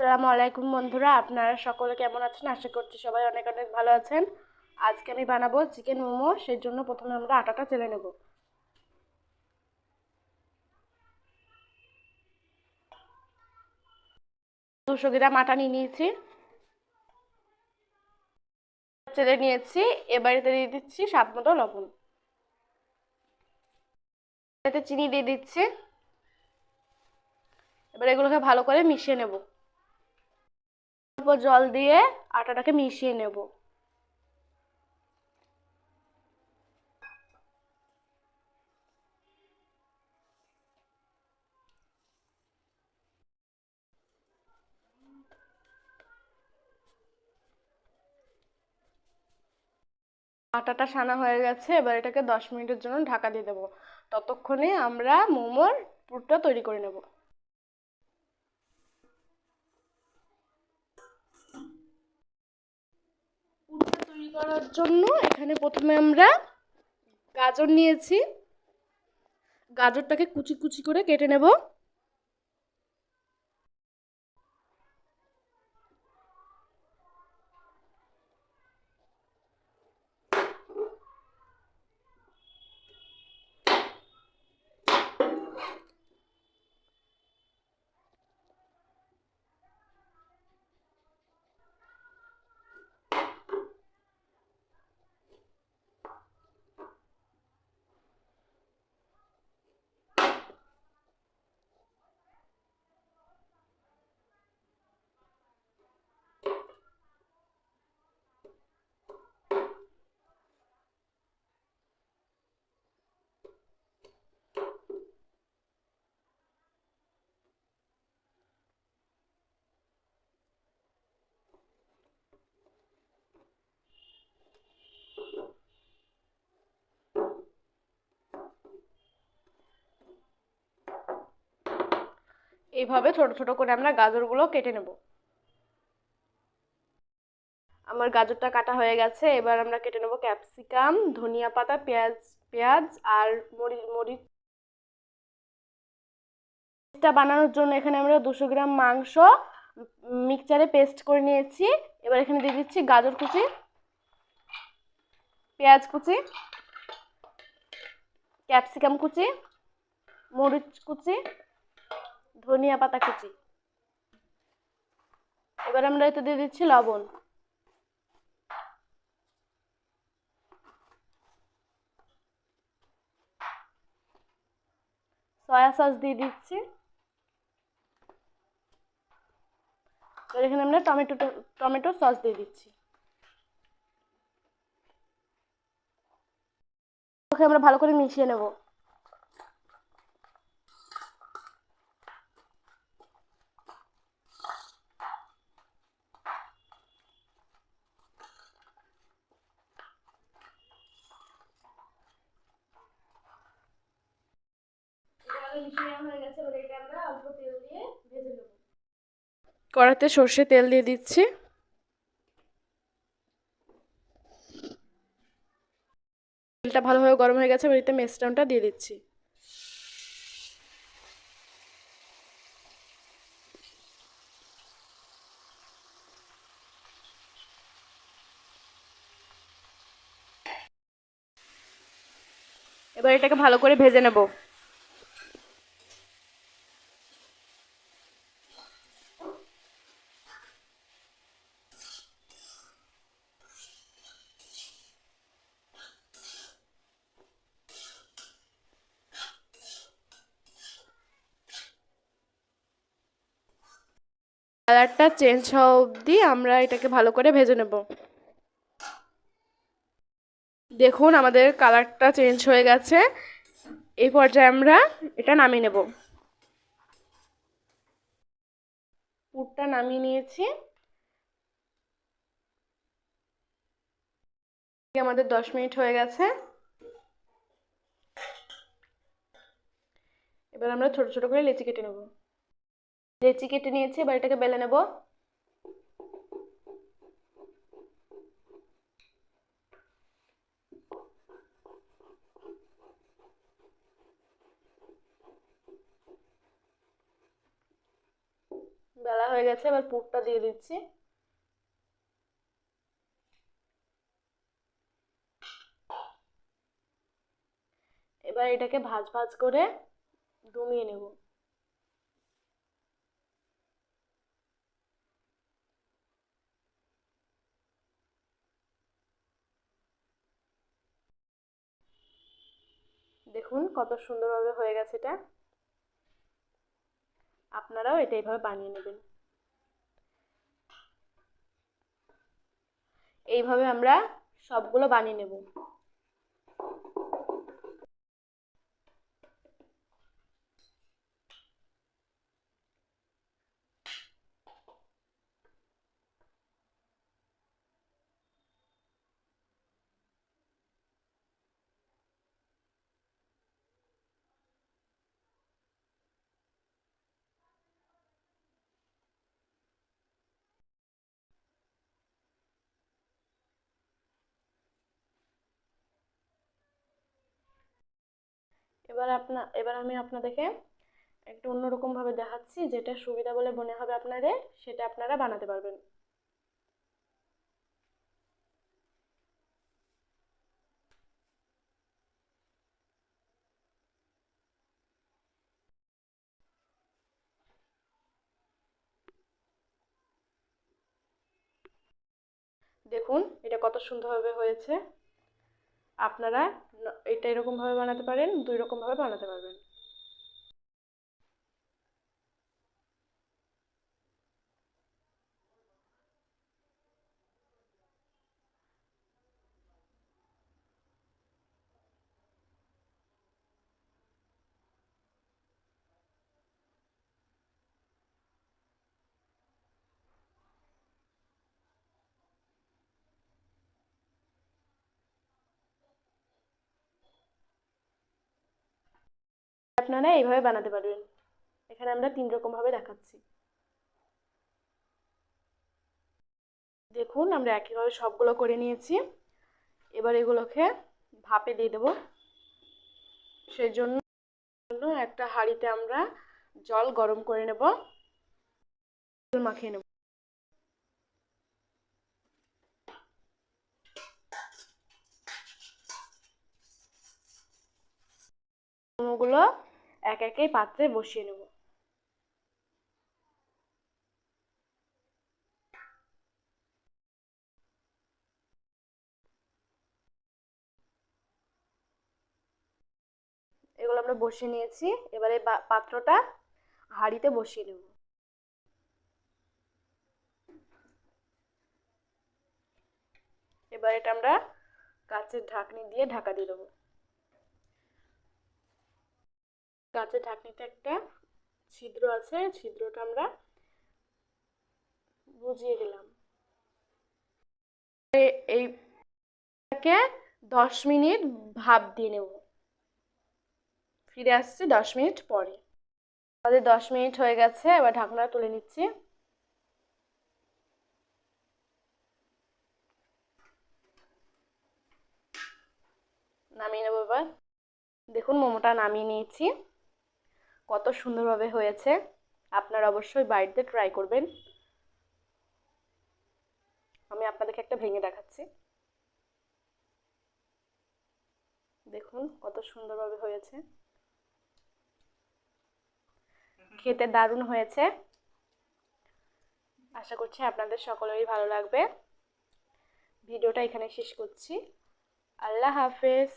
আসসালামু আলাইকুম বন্ধুরা, আপনারা সকলে কেমন আছেন? আশা করছি সবাই অনেক অনেক ভালো আছেন। আজকে আমি বানাবো চিকেন মোমো সেই জন্য প্রথমে আমরা আটাটা চেলে নেব। দুশো গ্রাম আটা নিয়ে নিয়েছি। চেলে নিয়েছি এবারেতে দিয়ে দিচ্ছি স্বাদ মতো লবণ। এতে চিনি দিয়ে দিচ্ছি। এবার এগুলোকে ভালো করে মিশিয়ে নেব। অল্প জল দিয়ে আটাটাকে মিশিয়ে নেব। আটাটা সানা হয়ে গেছে, এবার এটাকে দশ মিনিটের জন্য ঢাকা দিয়ে দেবো। ততক্ষণে আমরা মোমোর পুরটা তৈরি করে নেব। করার জন্য এখানে প্রথমে আমরা গাজর নিয়েছি। গাজরটাকে কুচি কুচি করে কেটে নেব। এইভাবে ছোট ছোট করে আমরা গাজরগুলো কেটে নেব। আমার গাজরটা কাটা হয়ে গেছে, এবার আমরা কেটে নেব ক্যাপসিকাম, ধনিয়া পাতা, পেঁয়াজ পেঁয়াজ আর মরিচ মরিচ। টা বানানোর জন্য এখানে আমরা দুশো গ্রাম মাংস মিক্সচারে পেস্ট করে নিয়েছি। এবার এখানে দিয়ে দিচ্ছি গাজর কুচি, পেঁয়াজ কুচি, ক্যাপসিকাম কুচি, মরিচ কুচি ধনিয়া পাতা কুচি। এবার আমরা এতে দিয়ে দিচ্ছি লবণ। সয়া সস দিয়ে দিচ্ছি। এবার এখানে আমরা টমেটো টমেটো সস দিয়ে দিচ্ছি। আমরা ভালো করে মিশিয়ে নেব। কড়াতে সর্ষে তেল দিয়ে দিচ্ছি। তেলটা ভালোভাবে গরম হয়ে গেছে, এবার এতে মেস্টানটা দিয়ে দিচ্ছি। এবার এটাকে ভালো করে ভেজে নেব। কালারটা চেঞ্জ হওয়া অবধি আমরা এটাকে ভালো করে ভেজে নেব। দেখুন, আমাদের কালারটা চেঞ্জ হয়ে গেছে। এই পর্যায়ে আমরা এটা নামিয়ে নেব। পুরটা নামিয়ে নিয়েছি। আমাদের দশ মিনিট হয়ে গেছে। এবার আমরা ছোট ছোট করে লেচি কেটে নেব। লেচি কেটে নিয়েছি, এবার এটাকে বেলে নেব। বেলা হয়ে গেছে, এবার পুরটা দিয়ে দিচ্ছি। এবার এটাকে ভাজ ভাজ করে দমিয়ে নেব। দেখুন কত সুন্দরভাবে হয়ে গেছে এটা। আপনারাও এটা এইভাবে বানিয়ে নেবেন। এইভাবে আমরা সবগুলো বানিয়ে নেব। এবার আপনা, এবার আমি আপনাদেরকে একটু অন্যরকম ভাবে দেখাচ্ছি, যেটা সুবিধা বলে মনে হবে আপনাদের, সেটা আপনারা বানাতে পারবেন। দেখুন, এটা কত সুন্দরভাবে হয়েছে। আপনারা এটা এরকমভাবে বানাতে পারেন দুই রকমভাবে বানাতে পারবেন। আপনারা এইভাবে বানাতে পারবেন। এখানে আমরা তিন রকম ভাবে দেখাচ্ছি। দেখুন, আমরা একইভাবে সবগুলো করে নিয়েছি। এবার এগুলোকে ভাপে দিয়ে দেবো। সেই জন্য একটা হাঁড়িতে আমরা জল গরম করে নেব। মাখিয়ে নেব। মোমোগুলো এক একে পাত্রে বসিয়ে নেব। এগুলো আমরা বসিয়ে নিয়েছি। এবারে পাত্রটা হাঁড়িতে বসিয়ে নেব। এবার এটা আমরা কাচের ঢাকনি দিয়ে ঢাকা দিয়ে দেবো। কাঁচের ঢাকনিতে একটা ছিদ্র আছে, ছিদ্রটা আমরা বুঝিয়ে দিলাম। এইটাকে দশ মিনিট ভাপ দিয়ে নেব। ফিরে আসছি দশ মিনিট পরে। আমাদের দশ মিনিট হয়ে গেছে, এবার ঢাকনা তুলে নিচ্ছি। নামিয়ে নেব এবার। দেখুন মোমোটা নামিয়ে নিয়েছি। কত সুন্দরভাবে হয়েছে, আপনারা অবশ্যই বাড়িতে ট্রাই করবেন। আমি আপনাদেরকে একটা ভেঙে দেখাচ্ছি। দেখুন কত সুন্দরভাবে হয়েছে। খেতে দারুণ হয়েছে। আশা করছি আপনাদের সকলেরই ভালো লাগবে। ভিডিওটা এখানে শেষ করছি। আল্লাহ হাফেজ।